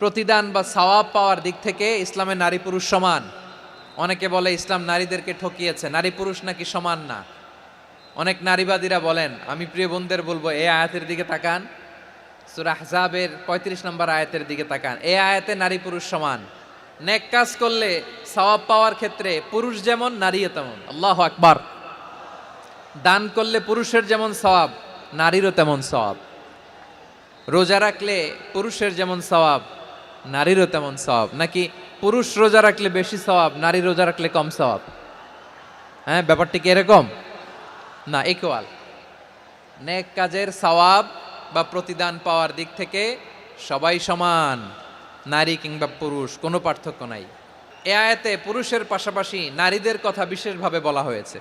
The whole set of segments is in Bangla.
প্রতিদান বা সওয়াব পাওয়ার দিক থেকে ইসলামে নারী পুরুষ সমান। অনেকে বলে ইসলাম নারীদেরকে ঠকিয়েছে, নারী পুরুষ নাকি সমান না? অনেক নারীবাদীরা বলেন, আমি প্রিয় বোনদের বলব, এই আয়াতের দিকে তাকান। সুরা আহজাবের পঁয়ত্রিশ নম্বর আয়াতের দিকে তাকান। এই আয়াতে নারী পুরুষ সমান। নেক কাজ করলে সওয়াব পাওয়ার ক্ষেত্রে পুরুষ যেমন, নারীও তেমন। আল্লাহ আকবার। দান করলে পুরুষের যেমন সওয়াব, নারীরও তেমন সওয়াব। রোজা রাখলে পুরুষের যেমন সওয়াব নারীরও তেমন সওয়াব। নাকি পুরুষ রোজা রাখলে বেশি সওয়াব, নারী রোজা রাখলে কম সওয়াব? হ্যাঁ ব্যাপারটি কি এরকম? না ইকুয়াল নেক কাজের সওয়াব বা প্রতিদান পাওয়ার দিক থেকে সবাই সমান, নারী কিংবা পুরুষ, কোনো পার্থক্য নাই। এ আয়াতে পুরুষের পাশাপাশি নারীদের কথা বিশেষভাবে বলা হয়েছে।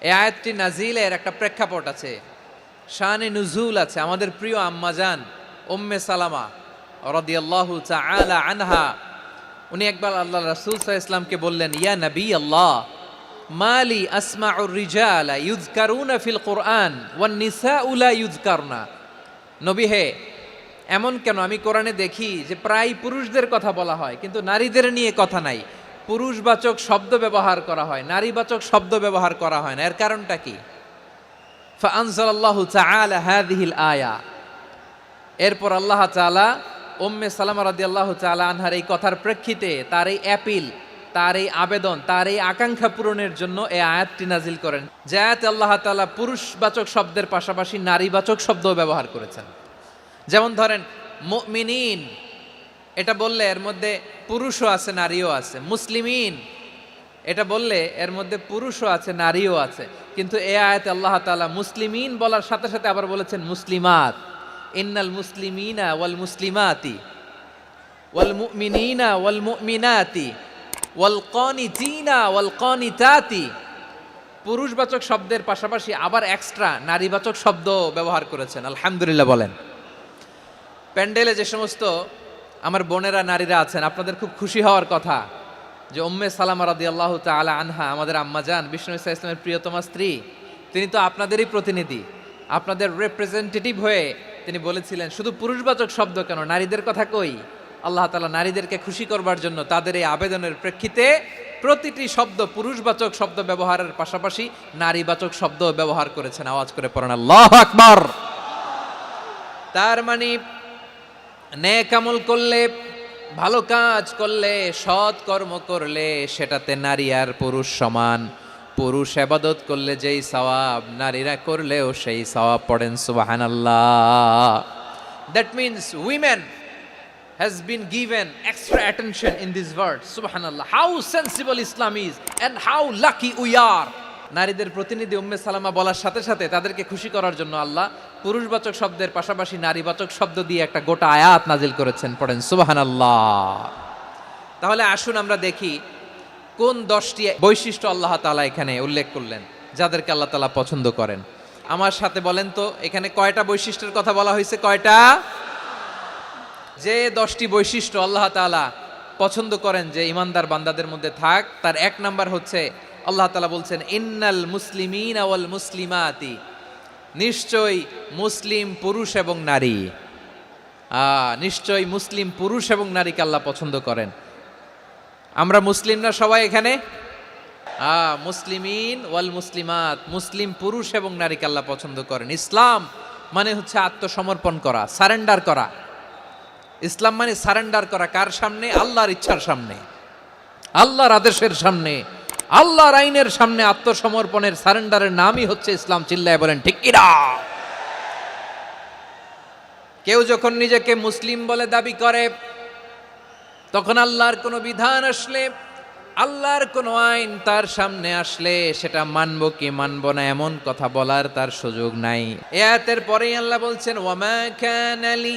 এ আয়াতটি নাজিলের একটা প্রেক্ষাপট আছে। শানে নুজুল আছে, আমাদের প্রিয় আম্মাজান উম্মে সালামা। রদিয়াল্লাহু তাআলা আনহা উনি একবার আল্লাহ রাসূল সাল্লাল্লাহু আলাইহি ইসলামকে বললেন ইয়া নবী আল্লাহ মালি আসমাউর রিজালা ইউযকারুনা ফিল কোরআন ওয়ান নিসাউ লা ইউযকারনা নবী হে এমন কেন আমি কোরআনে দেখি যে প্রায় পুরুষদের কথা বলা হয় কিন্তু নারীদের নিয়ে কথা নাই পুরুষবাচক শব্দ ব্যবহার করা হয় নারীবাচক শব্দ ব্যবহার করা হয় না এর কারণটা কি فأنزل الله تعالى هذه الآية এরপর আল্লাহ তাআলা উম্মে সালামা রাদিয়াল্লাহু তাআলা আনহার এই কথার প্রেক্ষিতে তার এই অ্যাপিল তার এই আবেদন, তার এই আকাঙ্ক্ষা পূরণের জন্য এই আয়াতটি নাজিল করেন। যে আয়াতে আল্লাহ তাআলা পুরুষবাচক শব্দের পাশাপাশি নারীবাচক শব্দও ব্যবহার করেছেন। যেমন ধরেন, মুমিনিন, এটা বললে এর মধ্যে পুরুষও আছে, নারীও আছে। মুসলিমিন, এটা বললে এর মধ্যে পুরুষও আছে, নারীও আছে। কিন্তু এ আয়াতে আল্লাহ তাআলা মুসলিমিন বলার সাথে সাথে আবার বলেছেন মুসলিমাত। ইন্নাল মুসলিমিনা ওয়াল মুসলিমাতি, ওয়াল মুমিনিনা ওয়াল মুমিনাতি, ওয়াল কানিতিনা ওয়াল কানিতাতি। পুরুষবাচক শব্দের পাশাপাশি আবার এক্সট্রা নারীবাচক শব্দ ব্যবহার করেছেন, আলহামদুলিল্লাহ বলেন। প্যান্ডেলে যে সমস্ত আমার বোনেরা নারীরা আছেন, আপনাদের খুব খুশি হওয়ার কথা যে উম্মে সালামা রাদি আল্লাহ তালা আনহা, আমাদের আম্মা যান বিষ্ণু ইসা ইসলামের প্রিয়তমা স্ত্রী, তিনি তো আপনাদেরই প্রতিনিধি, আপনাদের রিপ্রেজেন্টেটিভ হয়ে তিনি বলেছিলেন, শুধু পুরুষবাচক শব্দ কেন? নারীদের কথা কই? আল্লাহ তালা নারীদেরকে খুশি করবার জন্য তাদের এই আবেদনের প্রেক্ষিতে প্রতিটি শব্দ পুরুষবাচক শব্দ ব্যবহারের পাশাপাশি নারীবাচক শব্দ ব্যবহার করেছেন। আওয়াজ করে পড়েন, আল্লাহ আকবর! তার মানে আমল করলে, ভালো কাজ করলে, সৎ কর্ম করলে সেটাতে নারী আর পুরুষ সমান। পুরুষ আবাদত করলে যেই সওয়াব, নারীরা করলেও সেই সওয়াব পড়েন সুবাহান আল্লাহ that means women has been given extra attention in this word subhanallah how sensible islam is and how lucky we are নারীদের প্রতিনিধি উম্মে সালামা বলার সাথে সাথে তাদেরকে খুশি করার জন্য আল্লাহ পুরুষবাচক শব্দের পাশাপাশি নারীবাচক শব্দ দিয়ে একটা গোটা আয়াত নাজিল করেছেন, পড়েন, সুবহানাল্লাহ। তাহলে আসুন আমরা দেখি কোন দশটি বৈশিষ্ট্য আল্লাহ তালা এখানে উল্লেখ করলেন, যাদেরকে আল্লাহ তাআলা পছন্দ করেন? আমার সাথে বলেন তো, এখানে কয়টা বৈশিষ্ট্যের কথা বলা হয়েছে? কয়টা? যে দশটি বৈশিষ্ট্য আল্লাহ তালা পছন্দ করেন যে ইমানদার বান্দাদের মধ্যে থাক, তার এক নাম্বার হচ্ছে, আল্লাহ তাআলা বলছেন, ইন্নাল মুসলিমিন আওয়াল মুসলিমাতি। নিশ্চয়ই মুসলিম পুরুষ এবং নারী। নিশ্চয়ই মুসলিম পুরুষ এবং নারীকে আল্লাহ পছন্দ করেন। আমরা মুসলিমরা সবাই এখানে? মুসলিমিন ওয়াল মুসলিমাত। মুসলিম পুরুষ এবং নারীকে আল্লাহ পছন্দ করেন। ইসলাম মানে হচ্ছে আত্মসমর্পণ করা, সারেন্ডার করা। ইসলাম মানে সারেন্ডার করা কার সামনে? আল্লাহর ইচ্ছার সামনে। আল্লাহর আদেশের সামনে। আল্লাহর আইনের সামনে আত্মসমর্পণের, সারেন্ডারের নামই হচ্ছে ইসলাম। চিল্লায় বলেন, ঠিক কিনা? কেউ যখন নিজেকে মুসলিম বলে দাবি করে তখন আল্লাহর কোনো বিধান আসলে আল্লাহর কোনো আইন তার সামনে আসলে সেটা মানবো কি মানবো না এমন কথা বলার তার সুযোগ নাই এ আয়াতের পরেই আল্লাহ বলছেন ওয়ামা কানা লি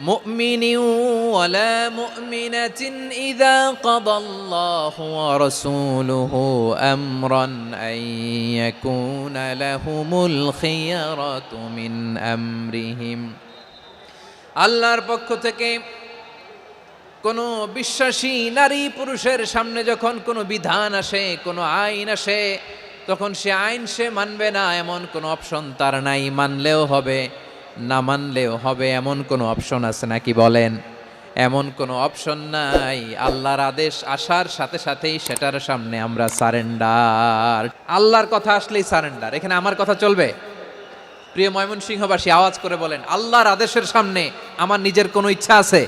مؤمن ولا مؤمنة إذا قضى الله ورسوله أمرا أن يكون لهم الخيرة من أمرهم আল্লাহর পক্ষ থেকে কোনো বিশ্বাসী নারী পুরুষের সামনে যখন কোনো বিধান আসে, কোনো আইন আসে, তখন সে আইন সে মানবে না, এমন কোনো অপশন তার নাই। মানলেও হবে, না মানলেও হবে, এমন কোনো অপশন আছে নাকি বলেন? এমন কোনো অপশন নাই। আল্লাহর আদেশ আসার সাথে সাথেই সেটার সামনে আমরা সারেন্ডার। আল্লাহর কথা আসলেই সারেন্ডার। এখানে আমার কথা চলবে? প্রিয় ময়মনসিংহবাসী, আওয়াজ করে বলেন, আল্লাহর আদেশের সামনে আমার নিজের কোনো ইচ্ছা আছে?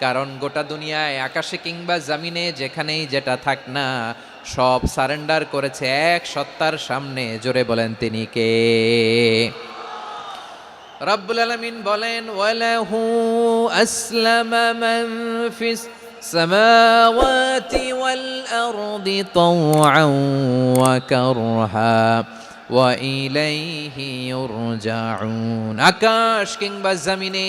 কারণ গোটা দুনিয়ায়, আকাশে কিংবা জামিনে, যেখানেই যেটা থাক না, সব সারেন্ডার করেছে এক সত্তার সামনে। জোরে বলেন তিনি কে? রব্বুল আলামিন বলেন, ওয়ালাহু আসলামা মান ফিস তাওআন ওয়া কারহা ওয়া ইলাইহি ইউরজাউন। আকাশ কিংবা জমিনে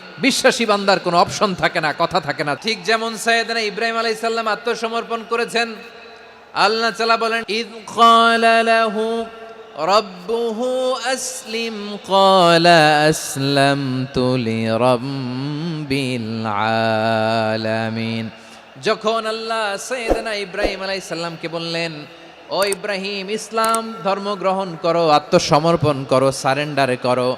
বিশ্বাসী বান্দার কোনো অপশন থাকে না, কথা থাকে না। ঠিক যেমন সৈয়দনা ইব্রাহিম আলাইহিস সালাম আত্মসমর্পণ করেছেন, আল্লাহ তাআলা বলেন, ইদ লাহু আসলিম, ক্বালা আসলামতু লিরাব্বিল আলামিন। যখন আল্লাহ সৈয়দনা ইব্রাহিম আলাইহিস সালামকে বললেন, ও ইব্রাহিম, ইসলাম ধর্ম গ্রহণ করো, আত্মসমর্পণ করো, সারেন্ডার করো,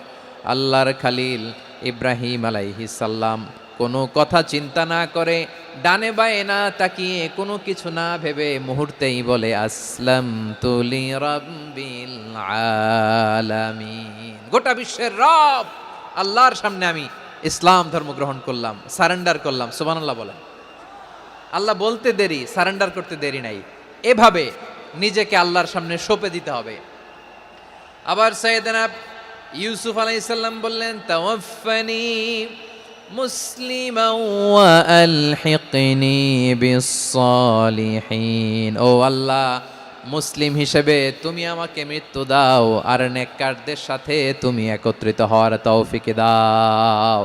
আল্লাহর খালিল ইব্রাহিম আলাইহিস সালাম কোনো কথা চিন্তা না করে ডানে বায়ে না তাকিয়ে কোনো কিছু না ভেবে মুহূর্তেই বলে আসলাম তুলি রব্বিল আলামিন। গোটা বিশ্বের রব, আল্লাহর সামনে আমি ইসলাম ধর্ম গ্রহণ করলাম, সারেন্ডার করলাম, সুবহানাল্লাহ বলেন। আল্লাহ বলতে দেরি, সারেন্ডার করতে দেরি নাই। এভাবে নিজেকে আল্লাহর সামনে সঁপে দিতে হবে। আবার সৈয়দনা ইউসুফ আলাইসাল্লাম বললেন তাওয়াফানি মুসলিমা ও আল্লাহ, মুসলিম হিসেবে তুমি আমাকে মৃত্যু দাও আর নেককারদের সাথে তুমি একত্রিত হওয়ার তৌফিকে দাও।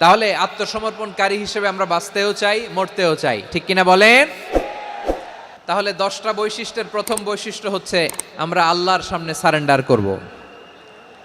তাহলে আত্মসমর্পণকারী হিসেবে আমরা বাঁচতেও চাই, মরতেও চাই, ঠিক কিনা বলেন? তাহলে দশটা বৈশিষ্ট্যের প্রথম বৈশিষ্ট্য হচ্ছে আমরা আল্লাহর সামনে সারেন্ডার করব।